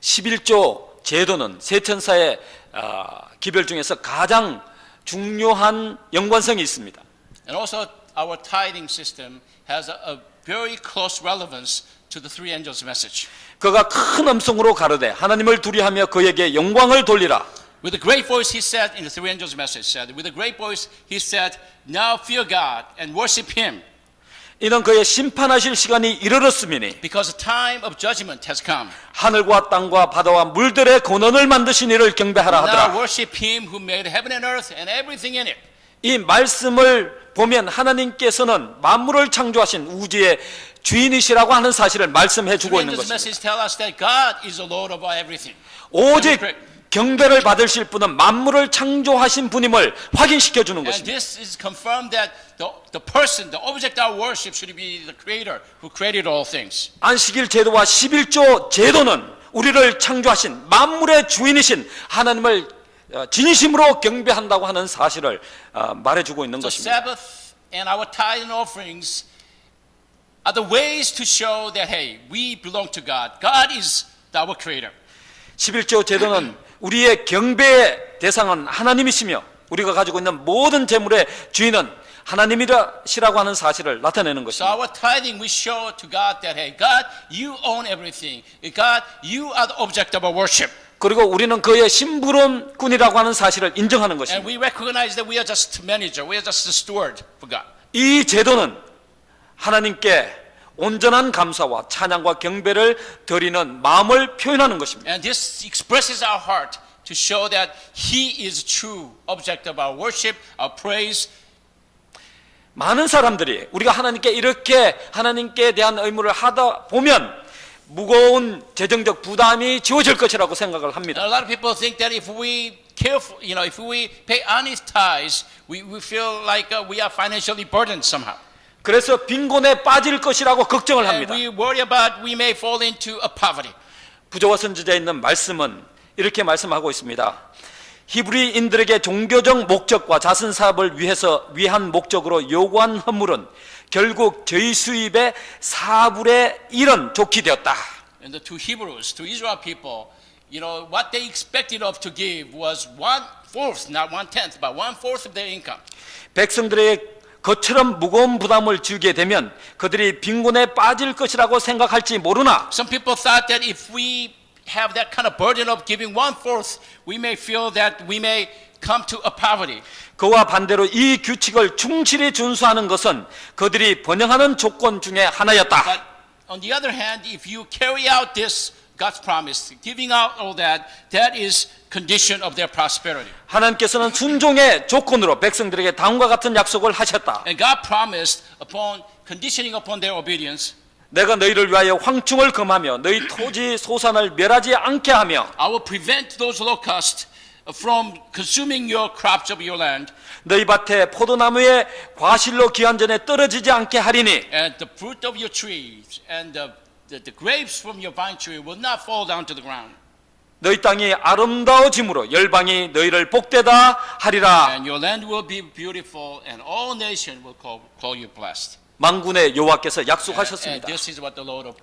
11조 제도는 세 천사의 아, 기별 중에서 가장 중요한 연관성이 있습니다. And also, our tithing system has a, very close relevance to the three angels' message. 그가 큰 음성으로 가르되 하나님을 두리하며 그에게 영광을 돌리라. With a great voice, he said in the three angels' message, said, with a great voice, he said, Now fear God and worship him, 이는 그의 심판하실 시간이 이르렀음이니 because the time of judgment has come. 하늘과 땅과 바다와 물들의 근원을 만드신 이를 경배하라 Now 하더라. worship him who made heaven and earth and everything in it. 이 말씀을 보면 하나님께서는 만물을 창조하신 우주의 주인이시라고 하는 사실을 말씀해 주고 있는 것입니다. message tell us that God is the Lord of everything. 오직 경배를 받으실 분은 만물을 창조하신 분임을 확인시켜 주는 And 것입니다. this is confirmed that the, the person, the object of worship should be the creator who created all things. 안식일 제도와 11조 제도는 우리를 창조하신 만물의 주인이신 하나님을 어, 진심으로 경배한다고 하는 사실을 어, 말해주고 있는 것입니다. Sabbath and our tithe and offerings are the ways to show that, hey, we belong to God. God is our creator. 11조 제도는 우리의 경배의 대상은 하나님이시며 우리가 가지고 있는 모든 재물의 주인은 하나님이시라고 하는 사실을 나타내는 것입니다. our tithing, we show to God that, hey, God, you own everything. God, you are the object of our worship. 그리고 우리는 그의 심부름꾼이라고 하는 사실을 인정하는 것입니다. we recognize that we are just manager. We are just a steward for God. 이 제도는 하나님께 온전한 감사와 찬양과 경배를 드리는 마음을 표현하는 것입니다. And this expresses our heart to show that He is true object of our worship, our praise. 많은 사람들이 우리가 하나님께 이렇게 하나님께 대한 의무를 하다 보면 무거운 재정적 부담이 지워질 것이라고 생각을 합니다. a lot of people think that if we careful, you know, if we pay honest tithes, we, we feel like uh, we are financially burdened somehow. 그래서 빈곤에 빠질 것이라고 걱정을 합니다. we worry about we may fall into a poverty. 부조와 선지자에 있는 말씀은 이렇게 말씀하고 있습니다. 히브리인들에게 종교적 목적과 자선 사업을 위해서 위한 목적으로 요구한 헌물은 결국 저희 수입의 4분의 1은 좋게 되었다. And the, to Hebrews, to Israel people, you know, what they expected of to give was one fourth, not one tenth, but one fourth of their income. 백성들에 게 것처럼 무거운 부담을 주게 되면 그들이 빈곤에 빠질 것이라고 생각할지 모르나 Some people thought that if we have that kind of burden of giving one fourth, we may feel that we may come to a poverty. 그와 반대로 이 규칙을 충실히 준수하는 것은 그들이 번영하는 조건 중에 하나였다. But on the other hand, if you carry out this God's promise, giving out all that, that is condition of their prosperity. 하나님께서는 순종의 조건으로 백성들에게 다음과 같은 약속을 하셨다. And God promised upon conditioning upon their obedience, 내가 너희를 위하여 황충을 금하며 너희 토지 소산을 멸하지 않게 하며 I will prevent those locusts from consuming your crops of your land, 너희 밭에 포도나무의 과실로 기한 전에 떨어지지 않게 하리니 and the fruit of your trees and the, the, the grapes from your vine tree will not fall down to the ground. 너희 땅이 아름다워짐으로 열방이 너희를 복되다 하리라. And your land will be beautiful, and all nations will call, call you blessed. 만군의 여호와께서 And, 약속하셨습니다. this is what the Lord of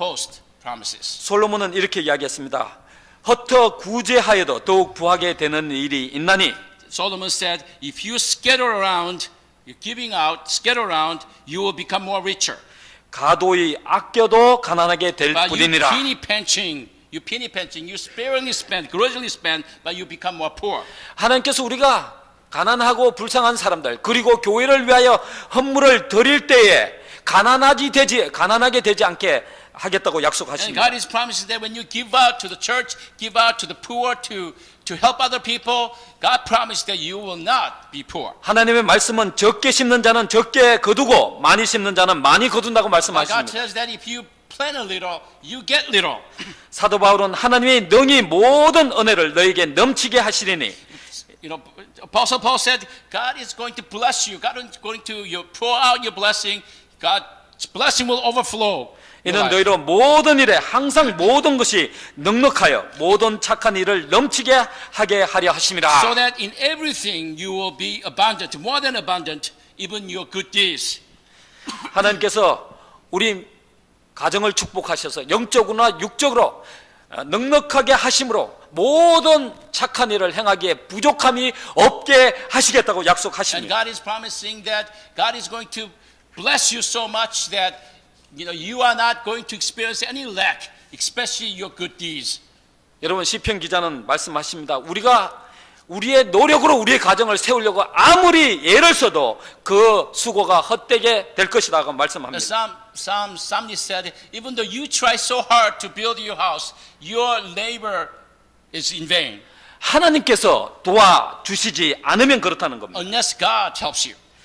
hosts promises. 솔로몬은 이렇게 이야기했습니다. 흩어 구제하여도 더욱 부하게 되는 일이 있나니 Solomon said, if you scatter around, you're giving out, scatter around, you will become more richer. 가도히 아껴도 가난하게 될 But you 뿐이니라. penny pinching, you penny pinching, you sparingly spend, grudgingly spend, but you become more poor. 하나님께서 우리가 가난하고 불쌍한 사람들 그리고 교회를 위하여 헌물을 드릴 때에 가난하지 되지 가난하게 되지 않게 하겠다고 And 약속하십니다. God is promising that when you give out to the church, give out to the poor, to, to help other people, God promised that you will not be poor. 하나님의 말씀은 적게 심는 자는 적게 거두고 많이 심는 자는 많이 거둔다고 But God 말씀하십니다. says that if you plant a little, you get little. 사도 바울은 하나님이 능히 모든 은혜를 너에게 넘치게 하시리니 You know, Apostle Paul said, God is going to bless you. God is going to you pour out your blessing. God's blessing will overflow. 이는. 너희로 모든 일에 항상 모든 것이 넉넉하여 모든 착한 일을 넘치게 하게 하려 So 하심이라. that in everything you will be abundant, more than abundant, even your good deeds. 하나님께서 우리 가정을 축복하셔서 영적으로나 육적으로 어, 넉넉하게 하심으로 모든 착한 일을 행하기에 부족함이 없게 하시겠다고 And 약속하십니다. God is promising that God is going to bless you so much that you know you are not going to experience any lack, especially your good deeds. 여러분 시편 기자는 말씀하십니다. 우리가 우리의 노력으로 우리의 가정을 세우려고 아무리 애를 써도 그 수고가 헛되게 될 것이라고 말씀합니다. Psalm, Psalm, Psalmist said, even though you try so hard to build your house, your labor is in vain 하나님께서 도와주시지 않으면 그렇다는 겁니다. unless God helps you.